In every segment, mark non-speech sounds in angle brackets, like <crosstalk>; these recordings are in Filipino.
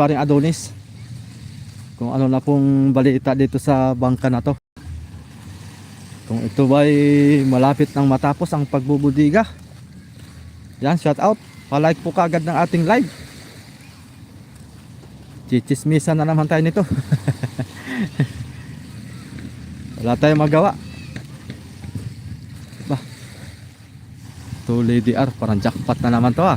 paring Adonis. Kung ano na pong balita dito sa bangka na to. Kung ito ba'y malapit nang matapos ang pagbubudiga. Yan, shout out. Pa-like po kagad ng ating live. Chichismisan na naman tayo nito. <laughs> Wala tayong magawa. Ba. Tuloy DR, parang jackpot na naman to ah.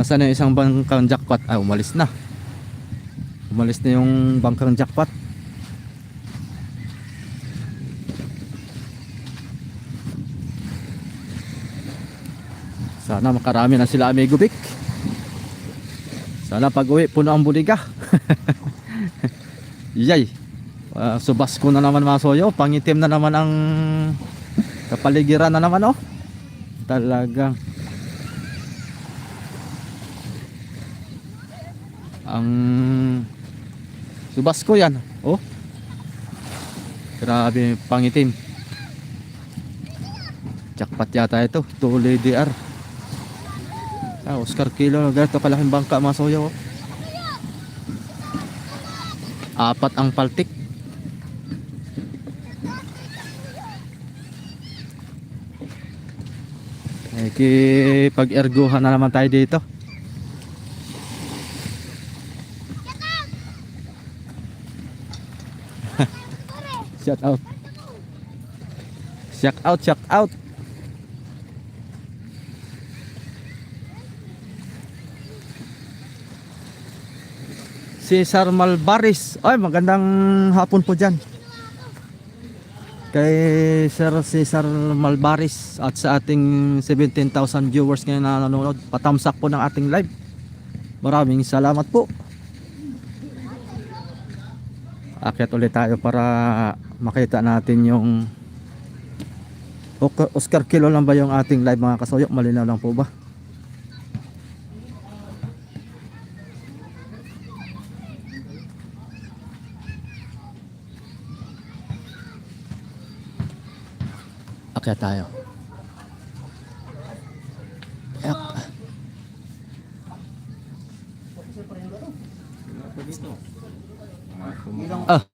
Nasaan yung isang bangkang jackpot? Ah, umalis na. Umalis na yung bangkang jackpot. Sana makarami na sila amigo Vic. Sana pag uwi puno ang buliga. <laughs> Yay. Uh, subas ko na naman mga soyo. Pangitim na naman ang kapaligiran na naman oh. Talagang ang subas ko yan. Oh. Grabe pangitim. Jackpot yata ito. Tuloy DR. Ah, Oscar Kilo, ganito kalaking bangka mga soyo. oh. Apat ang paltik. Eh, pag-erguhan na naman tayo dito. Shout out. Shout out, shout out. Cesar Malbaris. Ay, magandang hapon po dyan. Kay Sir Cesar Malbaris at sa ating 17,000 viewers ngayon na nanonood. Patamsak po ng ating live. Maraming salamat po. Akyat ulit tayo para makita natin yung Oscar Kilo lang ba yung ating live mga kasoyok? Malinaw lang po ba? Akyat tayo. Ayak. Ah.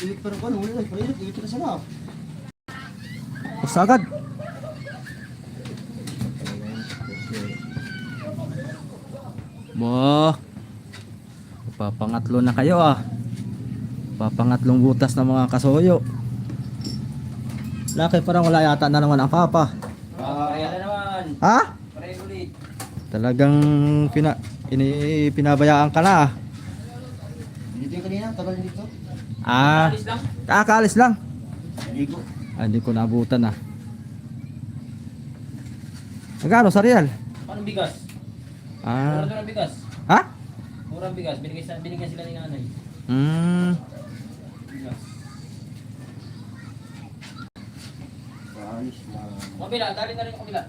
Ilit pa rin ko, huli na, ilit, sana. Usagad. Mo. Papangatlo na kayo ah. Papangatlong butas ng mga kasoyo. Laki parang wala yata na naman ang papa. Ah, na naman. Ha? Pare ulit. Talagang pina, ini, pinabayaan ka na ah. Dito kanina, tagal dito. Ah, Alis lang. kakaalis lang. Ligo. Ah, hindi ko naabutan ah. Magkano sa real? Paano bigas? Ah, Mura ng bigas. ha? Murang bigas. Binigay, sa, binigyan sila ni nanay. Hmm. Bigas. Lang. Kabila, dali na rin yung kabila.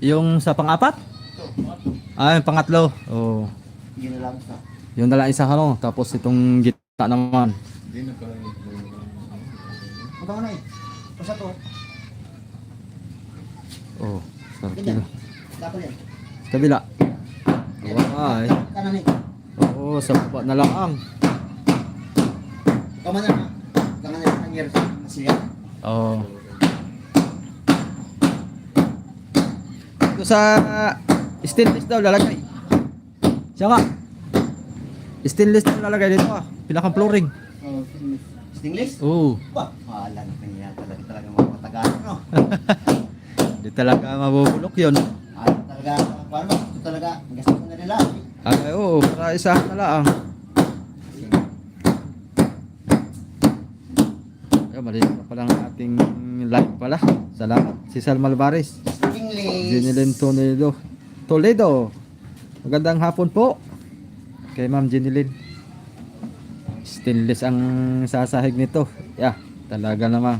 Yung sa pang-apat? Ito, mga to. Ah, yung pangatlo. Oh. Yun na lang sa. Yung dala isa ano, tapos itong gitna naman. Punta ka na eh. Pasa to. Oh, sarap yun. Dapat yan. Kabila. Ay. Kanan eh. Oo, sa baba na lang ang. Kaman na ha. Kaman na ang years. Siya. Oo. Ito sa stainless daw lalagay. Siya nga. Stainless daw lalagay dito ah. Pinakang flooring. Oh, Stingless? Oo. Ba? Na kanya talaga talaga mga matagal. No? <laughs> Hindi talaga mabubulok yun. Ah, talaga, paano? Ito talaga, gasto ko na nila. Ay, oo, para isa na lang. Ay, mali na pala ang ating live pala. Salamat. Si Sal Malvares. English. Jenilyn Toledo. Toledo. Magandang hapon po. Kay Ma'am Jenilyn. Stainless ang sasahig nito. Yeah, talaga naman.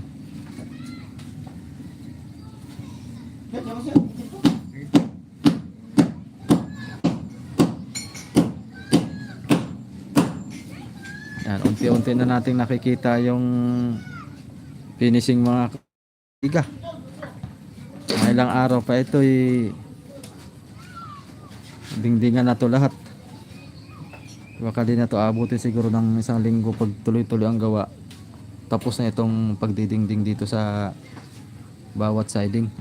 Yan, unti-unti na nating nakikita yung finishing mga iga. Mga ilang araw pa ito dingdingan na to lahat. Baka di na to abutin siguro ng isang linggo pag tuloy-tuloy ang gawa. Tapos na itong pagdidingding dito sa bawat siding.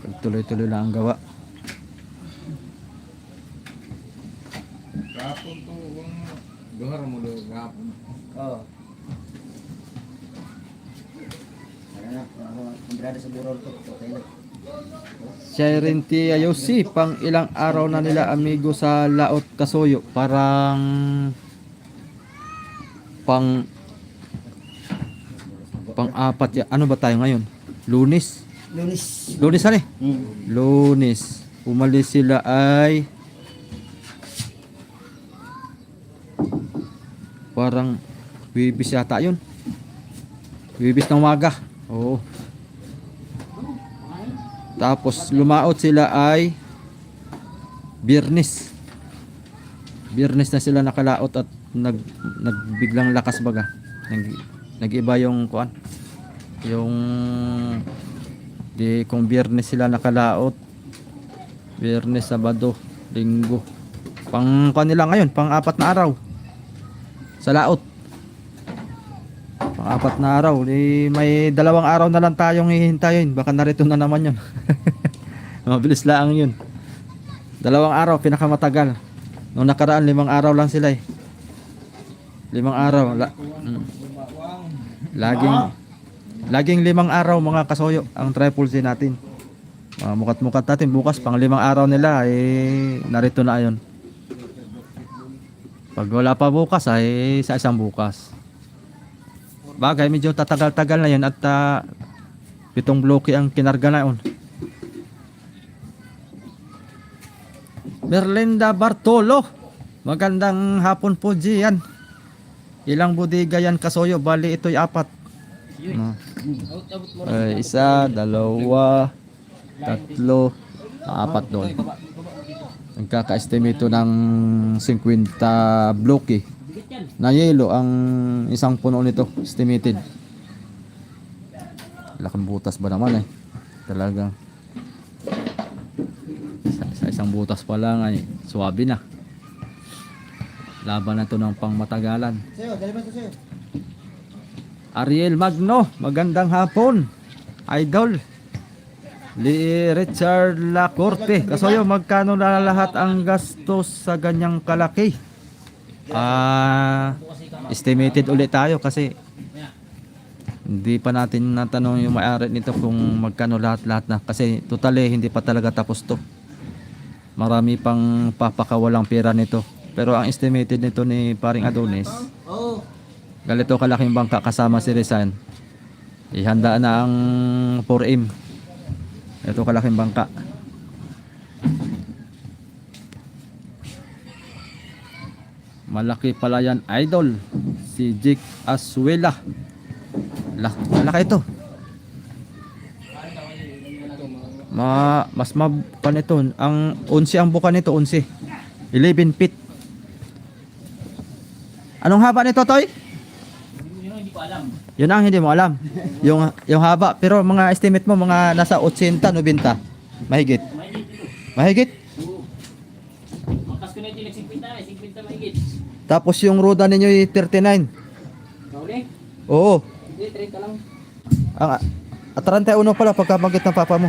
Pag tuloy-tuloy lang ang gawa. Kapon to, ang gahar mo do kapon. Oo. Kumbrada sa burol to. Okay na. Sharon T. Ayosi, pang ilang araw na nila amigo sa Laot Kasoyo. Parang pang pang apat ya. Ano ba tayo ngayon? Lunes. Lunis. Lunes ali. Hmm. Lunes. Umalis sila ay parang Wibis yata yun. Wibis ng waga. Oo. Tapos lumaot sila ay Biyernes. Biyernes na sila nakalaot at nag nagbiglang lakas baga. Nag nagiba yung kuan. Yung di kung Biyernes sila nakalaot. Biyernes, Sabado, Linggo. Pang kuan nila ngayon, pang apat na araw. Sa laot. Pang apat na araw. Di, may dalawang araw na lang tayong hihintayin. Baka narito na naman yun. <laughs> Mabilis lang yun. Dalawang araw, pinakamatagal. Nung nakaraan, limang araw lang sila eh. Limang araw. La, mm. laging, laging limang araw mga kasoyo ang triple C natin. Mga mukat-mukat natin bukas pang limang araw nila eh narito na ayon. Pag wala pa bukas ay sa isang bukas. Bagay medyo tatagal-tagal na yan at ah, pitong bloke ang kinarga na yun. Merlinda Bartolo. Magandang hapon po Gian. Ilang bodega yan kasoyo? Bali ito'y apat. No. Eh, isa, dalawa, tatlo, apat doon. Dito. Nagkaka-estimate ng 50 bloke yan. na yelo ang isang puno nito estimated laking butas ba naman eh talagang sa, sa isang butas pa lang ay suwabe na laban na to ng pangmatagalan? Ariel Magno magandang hapon. Idol Li Richard Lacorte. Kasoyo magkano na lahat ang gastos sa ganyang kalaki? Ah estimated ulit tayo kasi hindi pa natin natanong yung may-ari nito kung magkano lahat-lahat na. Kasi totally hindi pa talaga tapos to. Marami pang papakawalang pera nito pero ang estimated nito ni paring Adonis Oo. ganito kalaking bangka kasama si Rizan ihanda na ang 4M ito kalaking bangka. Malaki pala yan idol. Si Jake Asuela La malaki ito. Ma mas mabukan ito? Ang 11 ang bukan nito 11 11 feet Anong haba nito Toy? Yun ang hindi ko alam. Yun ang hindi mo alam. Yung yung haba pero mga estimate mo mga nasa 80 90 mahigit. Mahigit. Mahigit. Oo. Ang kas ko na ito yung 50 na, 50 mahigit. Tapos yung roda ninyo ay 39. Kauli? Oo. Hindi, 30 lang. Ang at 31 pala pagkabanggit ng papa mo.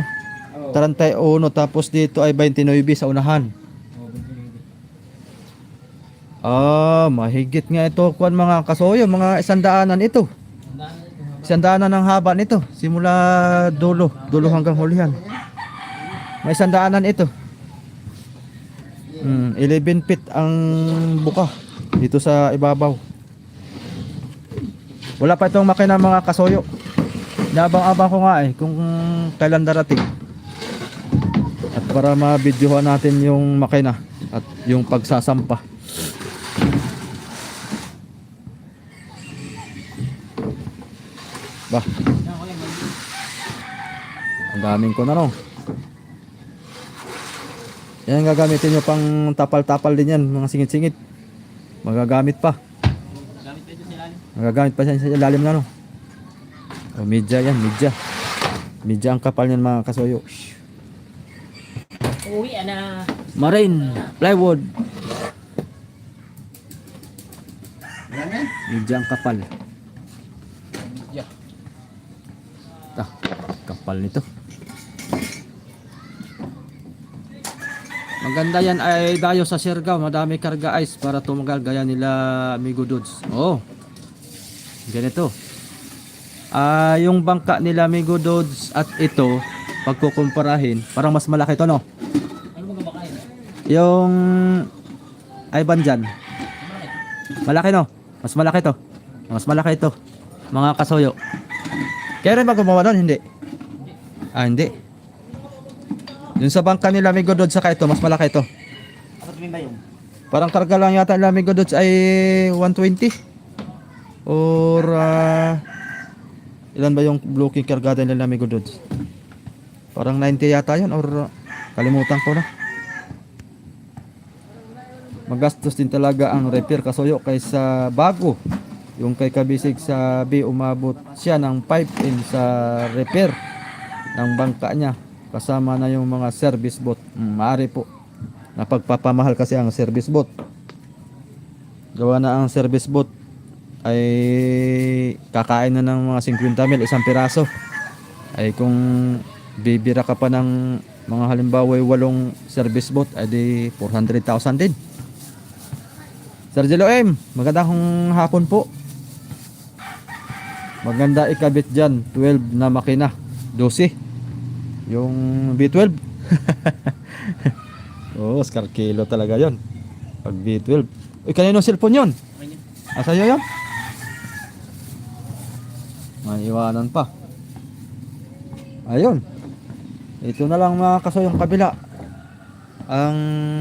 Oo. 31 tapos dito ay 29 sa unahan. Ah, mahigit nga ito kuan mga kasoyo, mga isandaanan ito. Isandaanan ng haba nito, simula dulo, dulo hanggang hulihan. May isandaanan ito. Hmm, 11 feet ang buka dito sa ibabaw. Wala pa itong makina mga kasoyo. Nabang-abang ko nga eh kung kailan darating. At para ma-videohan natin yung makina at yung pagsasampa. Mahigit. ang daming ko na no. Yan gagamitin nyo pang tapal-tapal din yan, mga singit-singit. Magagamit pa. Magagamit pa siya sa ilalim na no. O media yan, media. Media ang kapal niyan mga kasoyo. Uwi na. Marine, plywood. Medyo ang kapal. Yeah. Ta, kapal nito. Maganda yan ay dayo sa Siargao. Madami karga ice para tumagal gaya nila Amigo Dudes. Oh. Ganito. Ah, yung bangka nila Amigo Dudes at ito, pagkukumparahin, parang mas malaki to no? Yung Ivan dyan. Malaki no? Mas malaki to. Mas malaki ito. Mga kasoyo. Kaya rin ba gumawa? Hindi. Ah, hindi. Yung sa bangka nila Amigo Dudes saka ito, mas malaki ito. Ako tumimba yung. Parang karga lang yata nila Amigo Dudes ay 120. Or ah, ilan ba yung blue king kargada nila Amigo Dudes? Parang 90 yata yun or ah, kalimutan ko na. Magastos din talaga ang repair kasoyo kaysa bago. Yung kay Kabisig sa B umabot siya ng 5 in sa repair ng bangka niya kasama na yung mga service boat. Mm, maaari po. Napagpapamahal kasi ang service boat. Gawa na ang service boat ay kakain na ng mga 50 mil isang piraso. Ay kung bibira ka pa ng mga halimbawa ay walong service boat ay di 400,000 din. Sir Jello M, magandang hapon po. Maganda ikabit dyan, 12 na makina, 12. Yung B12. <laughs> Oo, oh, Oscar Kilo talaga yon. Pag B12. Uy, kanino cellphone yon? Ah, sa'yo yun? May iwanan pa. Ayun. Ito na lang mga kaso yung kabila. Ang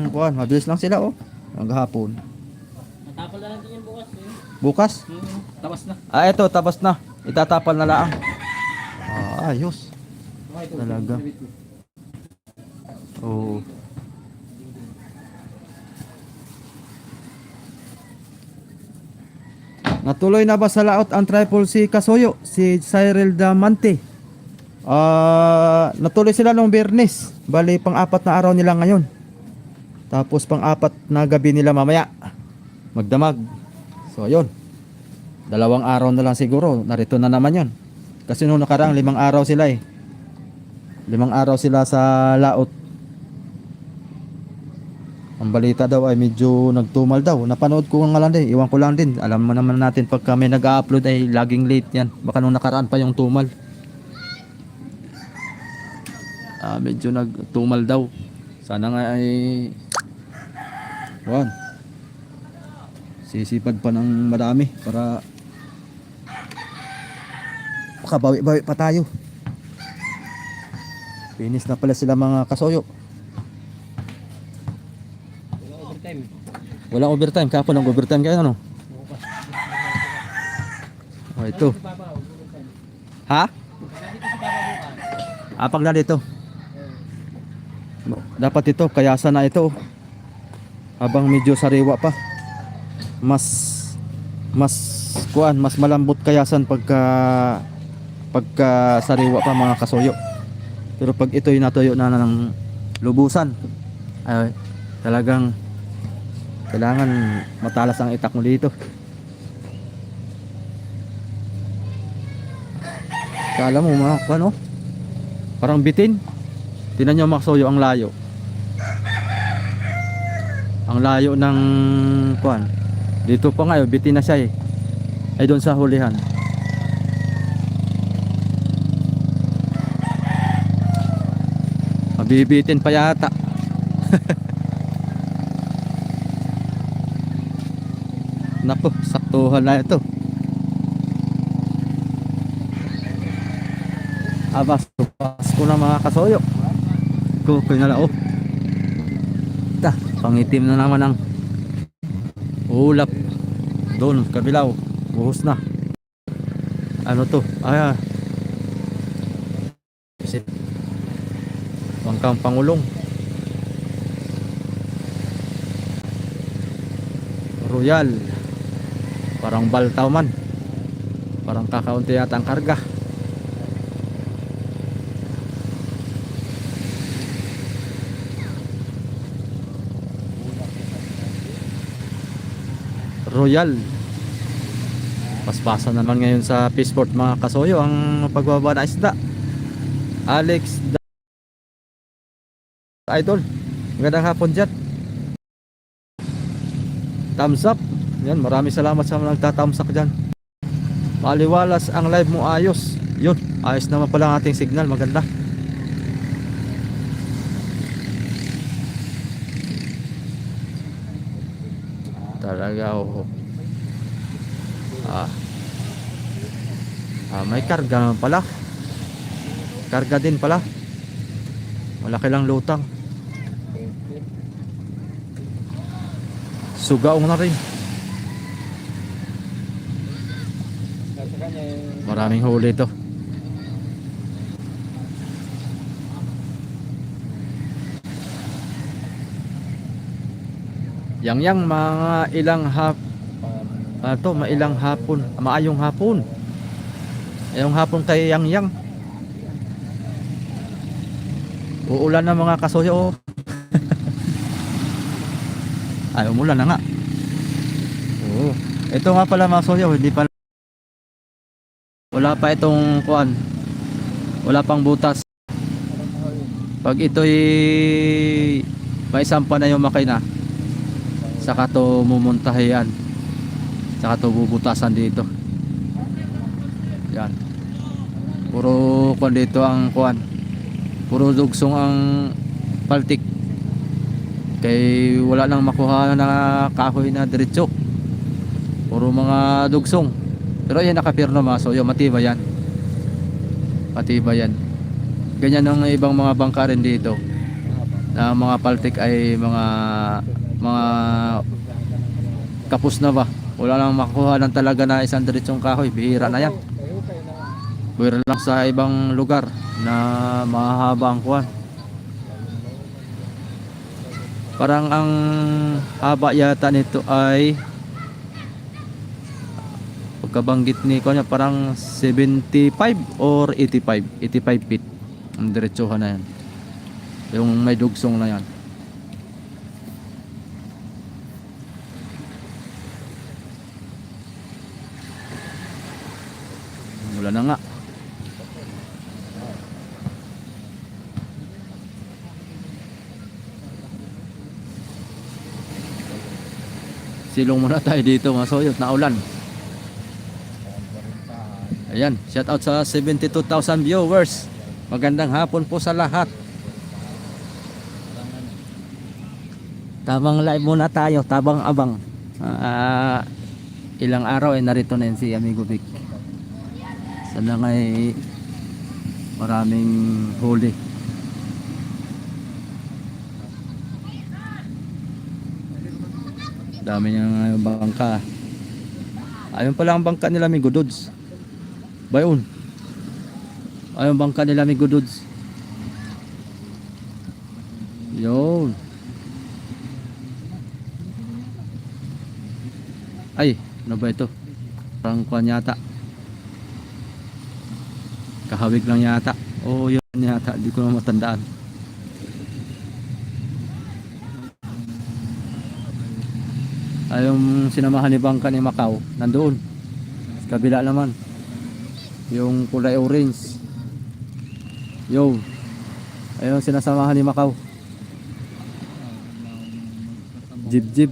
kuan, mabilis lang sila oh. Maghapon. Natapal na natin yan bukas. Eh. Bukas? Hmm, Tapos na. Ah, ito, tapos na. Itatapal na lang. Ah, ayos. Talaga. Oo. Natuloy na ba sa laot ang triple si Kasoyo, si Cyril Damante? Ah, natuloy sila nung Biyernes. Bali pang-apat na araw nila ngayon. Tapos pang-apat na gabi nila mamaya. Magdamag. So, ayun. Dalawang araw na lang siguro. Narito na naman yon. Kasi nung nakarang limang araw sila eh. Limang araw sila sa laot. Ang balita daw ay medyo nagtumal daw. Napanood ko nga lang din. Iwan ko lang din. Alam mo naman natin pag kami nag-upload ay laging late yan. Baka nung nakaraan pa yung tumal. Ah, medyo nagtumal daw. Sana nga ay... Wan. Sisipad pa ng marami para makabawi-bawi pa tayo. Finish na pala sila mga kasoyo. Overtime. Walang overtime. Kapon ang overtime kayo ano? Oh, ito. Ha? Apag na dito. Dapat ito, kayasa na ito. Habang medyo sariwa pa. Mas mas kuan, mas malambot kayasan pagka pagka sariwa pa mga kasoyo. Pero pag ito'y natuyo na ng lubusan, ay talagang kailangan matalas ang itak mo dito. Kala mo mga ano? Parang bitin. Tinan nyo mga ang layo. Ang layo ng kuan. Dito pa nga, oh, bitin na siya eh. Ay doon sa hulihan. Mabibitin pa yata. <laughs> Nako, saktuhan na ito. Abas, Pasko na mga kasoyo. Kukoy na lao. Ta, pangitim na naman ang ulap. Doon, kabilaw. Buhos na. Ano to? Ah. Kasi bangkang pangulong. Royal. Parang baltaw man. Parang kakaunti yata ang karga. Royal. Paspasan naman ngayon sa Peaceport mga kasoyo ang pagbaba ng isda. Alex Idol. Magandang hapon dyan. Thumbs up. Yan, maraming salamat sa mga nagtathumbs up dyan. Maliwalas ang live mo ayos. Yun, ayos naman pala ang ating signal. Maganda. Talaga oh. Ah. Ah, may karga pala. Karga din pala. Malaki lang lutang. Sugaong na rin. Maraming huli to. Yang yang mga ilang hap ah, to, mailang hapon, maayong hapon. Ayong hapon kay yang yang. Uulan na mga kasoyo. Ay, umulan na nga. Oo. Ito nga pala mga soyo, hindi pa wala pa itong kuan. Wala pang butas. Pag ito'y may sampa na yung makina, saka to mumuntahian. Saka to bubutasan dito. Yan. Puro kuan dito ang kuan. Puro dugsong ang paltik. Kay wala nang makuha na kahoy na diretso. Puro mga dugsong. Pero yan nakapirno mga soyo, matibay yan. Matibay yan. Ganyan ang ibang mga bangka rin dito. Na mga paltik ay mga mga kapus na ba? Wala lang makuha lang talaga na isang diretsong kahoy. Bihira na yan. Bihira lang sa ibang lugar na mahaba ang kuwan. Parang ang haba yata nito ay pagkabanggit ni ko niya parang 75 or 85 85 feet. Ang diretsuhan na yan. Yung may dugsong na yan. Wala na nga silong muna tayo dito mga soyot na ulan Ayan, shout out sa 72,000 viewers. Magandang hapon po sa lahat. Tabang live muna tayo, tabang abang. Ah, ilang araw ay narito na si Amigo Vic. Sana ngay maraming huli. Dami niyang bangka. Ayun pala ang bangka nila Amigo Dudes. Bayon. Ayun bangka nila may goods. Yun. Ay, ano ba ito? Parang kwan yata. Kahawig lang yata. Oo, yun yata. Hindi ko na matandaan. Ay, yung sinamahan ni Bangka ni Macau, nandoon. Kabila naman. Yung kulay orange. Yo. Ayun sinasamahan ni Macau. Jib jib.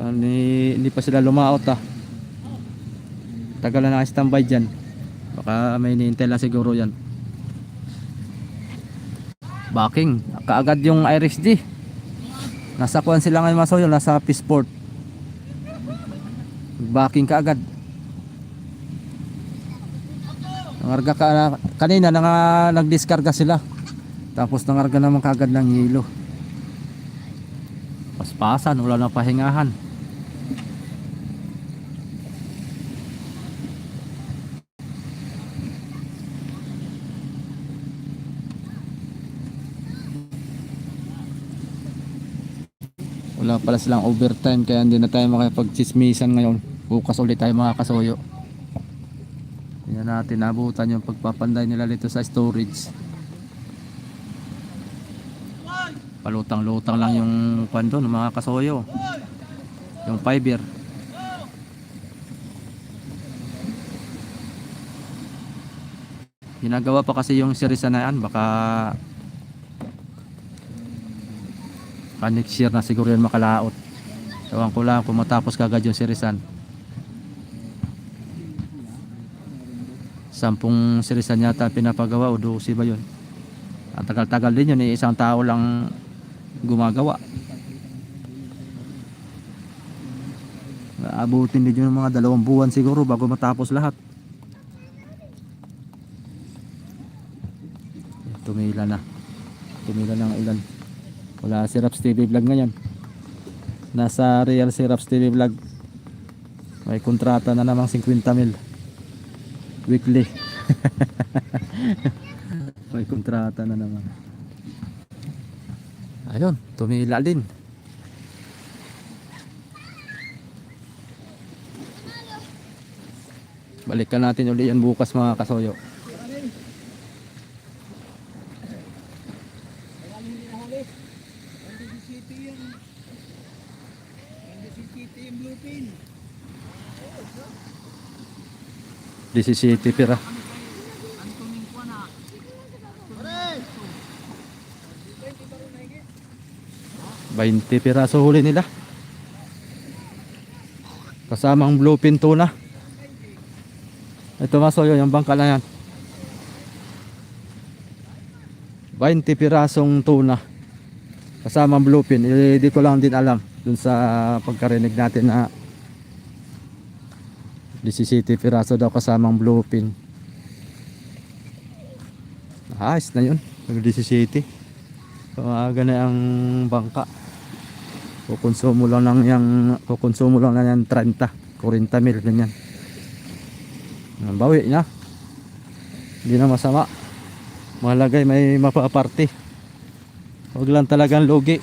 Hindi, hindi pa sila lumaot ah. Tagal na naka-standby dyan. Baka may hinihintay lang siguro yan. Backing kaagad yung Irish D nasa kuan sila ngayon masoyo nasa Peaceport backing ka agad. Nangarga ka kanina nanga, nagdiskarga sila. Tapos nangarga naman kagad ng yelo. Paspasan wala na pahingahan wala pala silang overtime kaya hindi na tayo makapagchismisan ngayon bukas ulit tayo mga kasuyo Tingnan natin nabutan yung pagpapanday nila dito sa storage Palutang-lutang lang yung kwan doon, mga kasoyo. Yung fiber. Ginagawa pa kasi yung series na yan, baka baka year na siguro yan makalaot. Ewan ko lang kung matapos kagad yung serisan. Sampung serisan yata pinapagawa o 12 ba yun? Ang tagal-tagal din yun, eh, isang tao lang gumagawa. Abutin din yun mga dalawang buwan siguro bago matapos lahat. Tumila na. Tumila na ng ilan. Wala si Raps TV Vlog ngayon. Nasa Real si Raps TV Vlog. May kontrata na namang 50 mil. Weekly. <laughs> May kontrata na naman. Ayun, tumila din. Balikan natin uli yan bukas mga kasoyo. Disisiti pira. Bainte piraso huli nila. Kasamang bluefin tuna. Ito masoyo yung bangka na yan. 20 pirasong tuna. Kasamang bluefin. Eh, di ko lang din alam dun sa pagkarinig natin na 17 piraso daw kasamang bluefin. Ayos na yun. Yung 17. Kumaga na ang bangka. Kukonsumo lang ng yang kukonsumo lang na yan 30, 40 mil ganyan. Ang bawi niya. Hindi na masama. Malagay may mapaparte. Huwag lang talagang logi.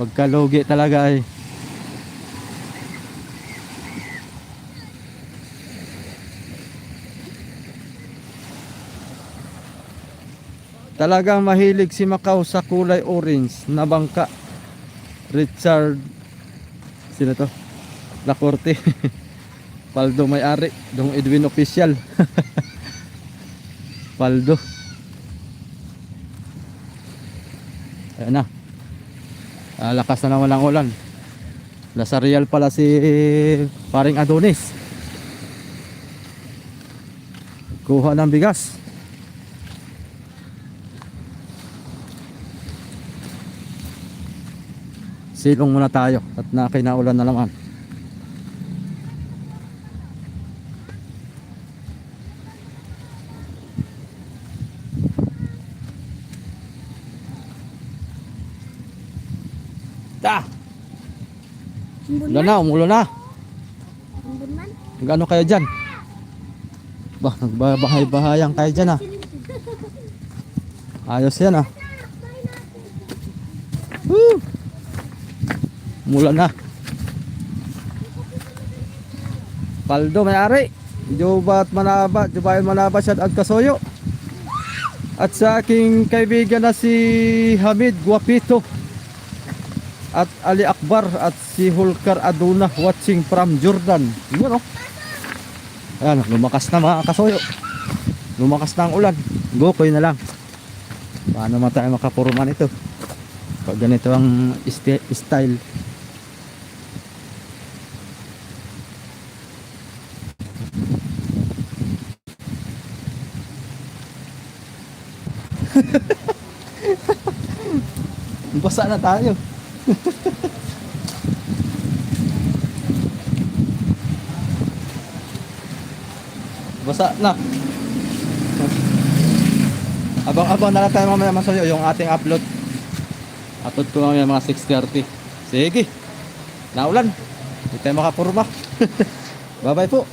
Pagka logi talaga ay Talagang mahilig si Macau sa kulay orange na bangka. Richard Sino to? La Corte. <laughs> Paldo may-ari, dong Edwin official. <laughs> Paldo. Ayan na. Ah, lakas na naman ang ulan. Lasarial pala si paring Adonis. Kuha ng bigas. Silong muna tayo at nakinaulan na naman. Ta! Ulan na, umulan na. Gano kayo dyan? Bah, nagbabahay-bahayan kayo dyan ah. <laughs> Ayos yan ah. Umulan na. Paldo may-ari. Jobat Manaba, Jubayan Manaba siya at Kasoyo. At sa aking kaibigan na si Hamid Guapito at Ali Akbar at si Hulkar Aduna watching from Jordan. Yun oh. Ayan, lumakas na mga kasoyo. Lumakas na ang ulan. Gokoy na lang. Paano man tayo makapurman ito? Pag ganito ang style. <laughs> Basa na tayo. <laughs> Basa na. Abang-abang na lang tayo mamaya masayo yung ating upload. Upload ko mamaya mga 6.30. Sige. Naulan. Hindi tayo makapurma. <laughs> Bye-bye po.